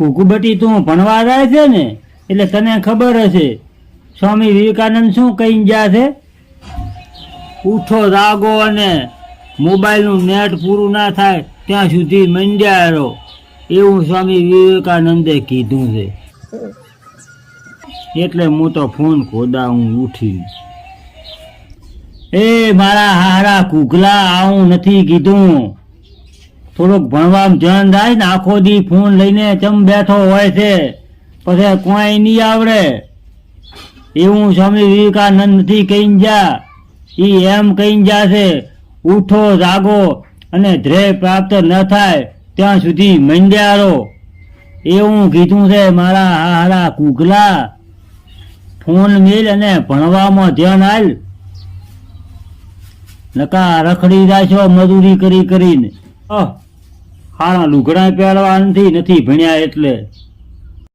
કુકુબટી તું ભણવા જાય છે ને, એટલે તને ખબર હશે. સ્વામી વિવેકાનંદ શું કહીને ગયા છે? ઉઠો રાગો અને મોબાઈલનું નેટ પૂરું ના થાય ત્યાં સુધી મંડ્યા રહો. એવું સ્વામી વિવેકાનંદે કીધું છે. એટલે હું તો ફોન ખોદા હું ઉઠી. એ મારા હારા કુગલા, આવું નથી કીધું. થોડુંક ભણવામાં ધ્યાન થાય ને આખો દી ફોન લઈને ચમ બેઠો હોય છે, પછી કોઈ નહીં આવડે. એવું સ્વામી વિવેકાનંદ નથી કહીને જા. એ એમ કહીને જાશે, ઉઠો, જાગો અને ધ્યેય પ્રાપ્ત ન થાય, ત્યાં સુધી મંડ્યા રહો એવું કીધું છે મારા હારા કુકલા ફોન મેલ અને ભણવામાં ધ્યાન આલ. નકા રખડી રાખ્યો મજૂરી કરી કરીને. હારા લુગડા પહેરવા નથી નથી ભણ્યા એટલે.